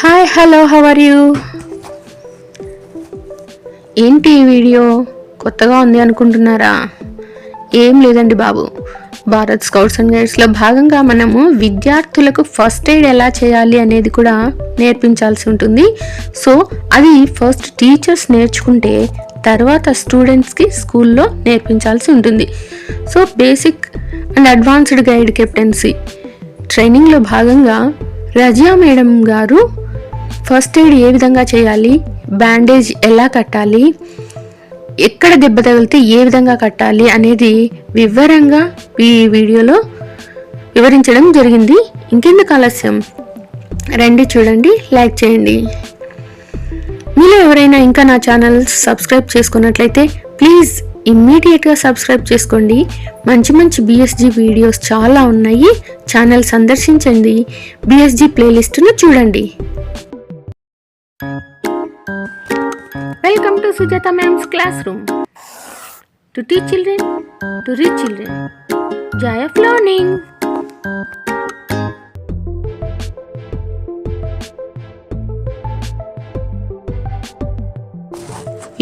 Hi hello how are you ఏంటి ఈ video? కొత్తగా ఉంది అనుకుంటున్నారా? ఏం లేదండి బాబు. భారత్ స్కౌట్స్ అండ్ గైడ్స్లో భాగంగా మనము విద్యార్థులకు ఫస్ట్ ఎయిడ్ ఎలా చేయాలి అనేది కూడా నేర్పించాల్సి ఉంటుంది. సో అది ఫస్ట్ టీచర్స్ నేర్చుకుంటే తర్వాత స్టూడెంట్స్కి స్కూల్లో నేర్పించాల్సి ఉంటుంది. So basic and advanced guide captaincy. ట్రైనింగ్లో భాగంగా Razia madam garu first aid ఏ విధంగా చేయాలి? బ్యాండేజ్ ఎలా కట్టాలి? ఎక్కడ దెబ్బ తగిలితే ఏ విధంగా కట్టాలి అనేది వివరంగా ఈ వీడియోలో వివరించడం జరిగింది. ఇంకెందుకు ఆలస్యం? రండి చూడండి లైక్ చేయండి. మీలో ఎవరైనా ఇంకా నా ఛానల్ సబ్స్క్రైబ్ చేసుకున్నట్లయితే ప్లీజ్ ఇమ్మీడియట్గా సబ్స్క్రైబ్ చేసుకోండి. మంచి మంచి బిఎస్జి వీడియోస్ చాలా ఉన్నాయి. ఛానల్ సందర్శించండి. బిఎస్జి ప్లేలిస్ట్ను చూడండి. Welcome to Sujatha ma'am's classroom to teach children to reach children joy of learning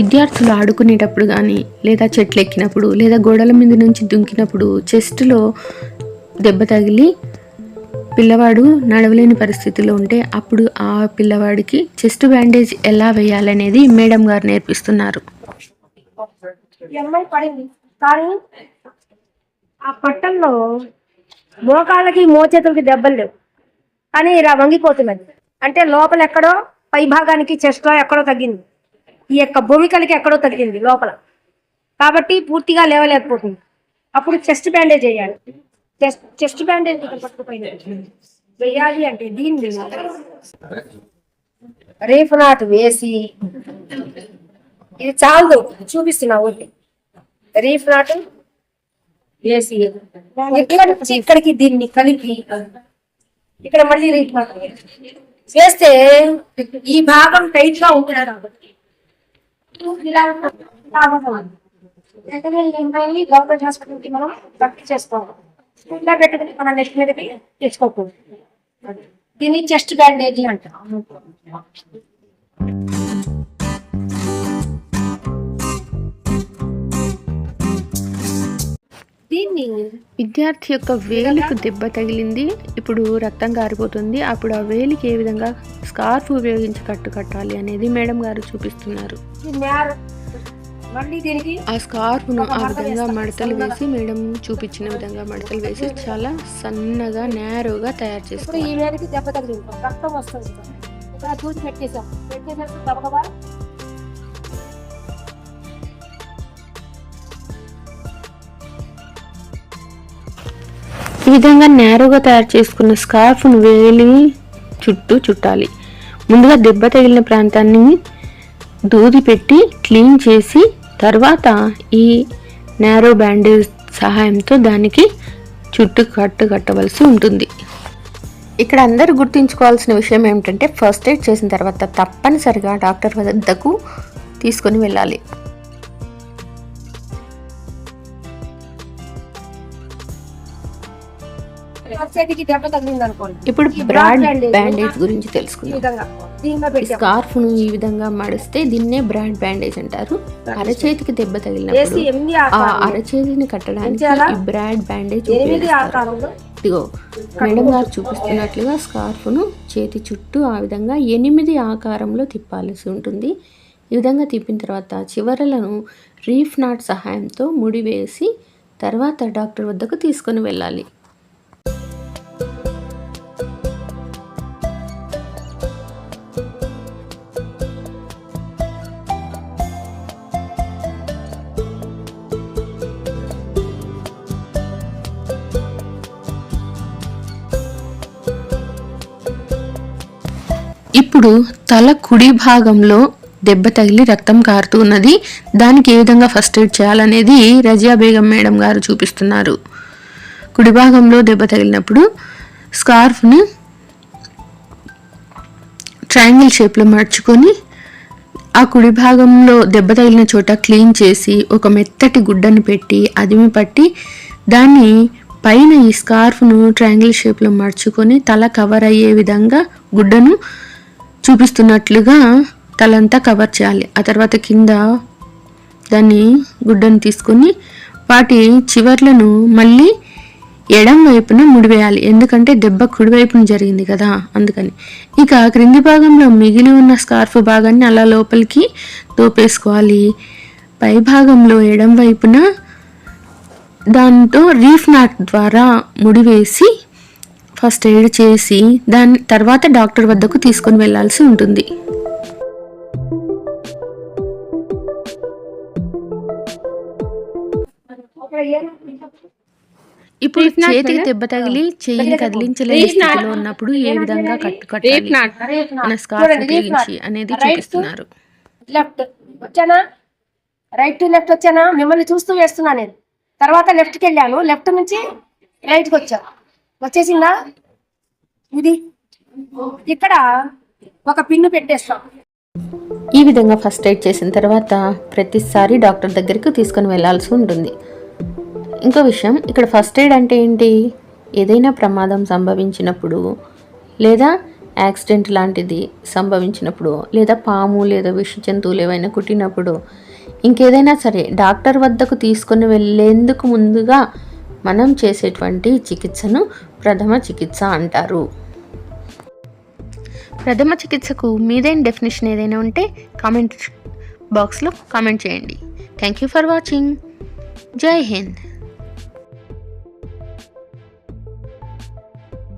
విద్యార్థులు ఆడుకునేటప్పుడు కానీ లేదా చెట్లు ఎక్కినప్పుడు లేదా గోడల మీద నుంచి దుంకినప్పుడు చెస్ట్లో దెబ్బ తగిలి పిల్లవాడు నడవలేని పరిస్థితిలో ఉంటే అప్పుడు ఆ పిల్లవాడికి చెస్ట్ బ్యాండేజ్ ఎలా వేయాలనేది మేడం గారు నేర్పిస్తున్నారు. కానీ ఆ పట్టంలో మోకాళ్ళకి మోచేతులకి దెబ్బలు లేవు. కానీ ఇలా వంగిపోతున్నది. అంటే లోపల ఎక్కడో పై భాగానికి చెస్ట్లో ఎక్కడో తగ్గింది. ఈ యొక్క భూమికలకి ఎక్కడో తగిలింది లోపల. కాబట్టి పూర్తిగా లేవలేకపోతుంది. అప్పుడు చెస్ట్ బ్యాండేజ్ వేయాలి. చెస్ట్ చెస్ట్ బ్యాండేజ్ పట్టుకుపోయింది. వేయాలి అంటే దీన్ని రేపు నాటు వేసి ఇది చాలు. చూపిస్తున్నా ఊరికి. రీఫ్ నాటు వేసి ఇక్కడ నుంచి ఇక్కడికి దీన్ని కలిపి ఇక్కడ మళ్ళీ రీఫ్ నాటు వేస్తే ఈ భాగం టైట్గా ఉంటుంది? కాబట్టి గవర్నమెంట్ హాస్పిటల్కి మనం భర్తీ చేసుకోవాలి స్కూల్లో పెట్టుకుని మనం నెక్స్ట్ మీదకి తెచ్చుకోకూడదు దీన్ని చెస్ట్ బ్యాండేజీ అంటాం విద్యార్థి యొక్క వేలికి దెబ్బ తగిలింది. ఇప్పుడు రక్తం కారిపోతుంది అప్పుడు ఆ వేలికి ఏ విధంగా స్కార్ఫ్ ఉపయోగించి కట్టు కట్టాలి అనేది మేడం గారు చూపిస్తున్నారు. ఆ స్కార్ఫ్ను ఆ విధంగా మడతలు వేసి మేడం చూపించిన విధంగా మడతలు వేసి చాలా సన్నగా నేరోగా తయారు ఈ వేడికి దెబ్బ తగిలింది. రక్తం వస్తుంది. పెట్టేసాం విధంగా నేరోగా తయారు చేసుకున్న స్కార్ఫ్ను వేలి చుట్టూ చుట్టాలి. ముందుగా దెబ్బ తగిలిన ప్రాంతాన్ని దూది పెట్టి క్లీన్ చేసి తర్వాత ఈ నేరో బ్యాండేజ్ సహాయంతో దానికి చుట్టూ కట్టు కట్టవలసి ఉంటుంది. ఇక్కడ అందరూ గుర్తుంచుకోవాల్సిన విషయం ఏమిటంటే ఫస్ట్ ఎయిడ్ చేసిన తర్వాత తప్పనిసరిగా డాక్టర్ వద్దకు తీసుకొని వెళ్ళాలి. చేతికి దెబ్బ తగిలింది అనుకోండి ఇప్పుడు బ్రాడ్ బ్యాండేజ్ గురించి తెలుసుకుందాం. స్కార్ఫ్ను ఈ విధంగా మడిస్తే దీన్నే బ్రాండ్ బ్యాండేజ్ అంటారు. అరచేతికి దెబ్బ తగిలినప్పుడు ఆ అరచేతిని కట్టడానికి? ఈ బ్రాండ్ బ్యాండేజ్ ఇదిగో మేడం గారు చూపిస్తున్నట్లుగా స్కార్ఫ్ను చేతి చుట్టూ ఆ విధంగా ఎనిమిది ఆకారంలో తిప్పాల్సి ఉంటుంది. ఈ విధంగా తిప్పిన తర్వాత చివరలను రీఫ్ నాట్ సహాయంతో ముడివేసి తర్వాత డాక్టర్ వద్దకు తీసుకొని వెళ్ళాలి. ఇప్పుడు తల కుడి భాగంలో దెబ్బ తగిలి రక్తం కారుతూ ఉన్నది. దానికి ఏ విధంగా ఫస్ట్ ఎయిడ్ చేయాలనేది రజియా బేగం మేడం గారు చూపిస్తున్నారు. కుడి భాగంలో దెబ్బ తగిలినప్పుడు స్కార్ఫ్ని ట్రయాంగిల్ షేప్లో మర్చుకొని ఆ కుడి భాగంలో దెబ్బ తగిలిన చోట క్లీన్ చేసి ఒక మెత్తటి గుడ్డని పెట్టి అదిమి పట్టి దాన్ని పైన ఈ స్కార్ఫ్ను ట్రయాంగిల్ షేప్లో మార్చుకొని తల కవర్ అయ్యే విధంగా గుడ్డను చూపిస్తున్నట్లుగా తలంతా కవర్ చేయాలి. ఆ తర్వాత కింద దాన్ని గుడ్డను తీసుకొని వాటి చివర్లను మళ్ళీ ఎడం వైపున ముడివేయాలి. ఎందుకంటే దెబ్బ కుడివైపున జరిగింది కదా అందుకని. ఇక క్రింది భాగంలో మిగిలి ఉన్న స్కార్ఫ్ భాగాన్ని అలా లోపలికి తోపేసుకోవాలి పై భాగంలో ఎడం వైపున దాంతో రీఫ్ నాట్ ద్వారా ముడివేసి ఫస్ట్ ఎయిడ్ చేసి దాని తర్వాత డాక్టర్ వద్దకు తీసుకొని వెళ్ళాల్సి ఉంటుంది. ఇప్పుడు చేతికి దెబ్బ తగిలి చెయ్యిని కదిలించలేని స్థితిలో ఉన్నప్పుడు ఏ విధంగా కట్టు కట్టాలి? మన స్కార్ఫ్ ఉపయోగించి అనేది చూపిస్తున్నారు. లెఫ్ట్. వచ్చానా? రైట్ టు లెఫ్ట్ వచ్చానా? మిమ్మల్ని చూస్తూ వేస్తున్నా నేను. తర్వాత లెఫ్ట్కి వెళ్ళాను. లెఫ్ట్ నుంచి రైట్కి వచ్చా. వచ్చేసిందా? ఇది. ఇక్కడ ఒక పిన్ను పెట్టేస్తాం. ఈ విధంగా ఫస్ట్ ఎయిడ్ చేసిన తర్వాత ప్రతిసారి డాక్టర్ దగ్గరికి తీసుకొని వెళ్ళాల్సి ఉంటుంది. ఇంకో విషయం ఇక్కడ ఫస్ట్ ఎయిడ్ అంటే ఏంటి? ఏదైనా ప్రమాదం సంభవించినప్పుడు లేదా యాక్సిడెంట్ లాంటిది సంభవించినప్పుడు లేదా పాము లేదా విష జంతువులు ఏవైనా కుట్టినప్పుడు ఇంకేదైనా సరే డాక్టర్ వద్దకు తీసుకొని వెళ్ళేందుకు ముందుగా మనం చేసేటువంటి చికిత్సను ప్రథమ చికిత్స అంటారు. ప్రథమ చికిత్సకు మీదైన డెఫినేషన్ ఏదైనా ఉంటే కామెంట్ బాక్స్లో కామెంట్ చేయండి. Thank you for watching. జై హింద్.